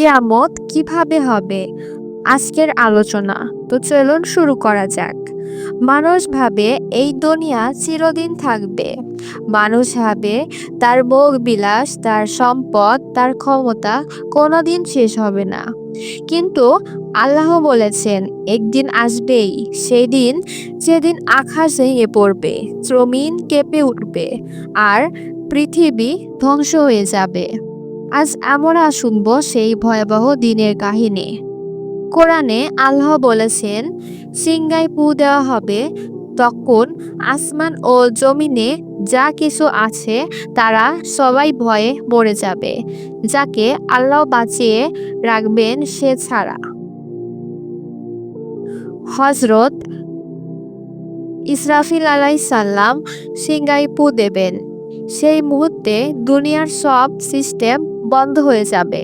কিয়ামত কীভাবে হবে? আজকের আলোচনা। তো চলুন শুরু করা যাক। মানুষ ভাবে এই দুনিয়া চিরদিন থাকবে। মানুষ ভাবে তার ভোগ বিলাস, তার সম্পদ, তার ক্ষমতা কোনোদিন শেষ হবে না। কিন্তু আল্লাহ বলেছেন, একদিন আসবেই সেই দিন যেদিন আকাশ ভেঙে পড়বে, জমিন কেঁপে উঠবে, আর পৃথিবী ধ্বংস হয়ে যাবে। আজ আমরা শুনব সেই ভয়াবহ দিনের কাহিনী। কোরআনে আল্লাহ বলেছেন সিংগায় পু দেওয়া হবে, তখন আসমান ও জমিনে যা কিছু আছে, তারা সবাই ভয়ে মরে যাবে, যাকে আল্লাহ বাঁচিয়ে রাখবেন সে ছাড়া। হজরত ইসরাফিল আলাই সাল্লাম সিংগাই পু দেবেন। সেই মুহূর্তে দুনিয়ার সব সিস্টেম বন্ধ হয়ে যাবে।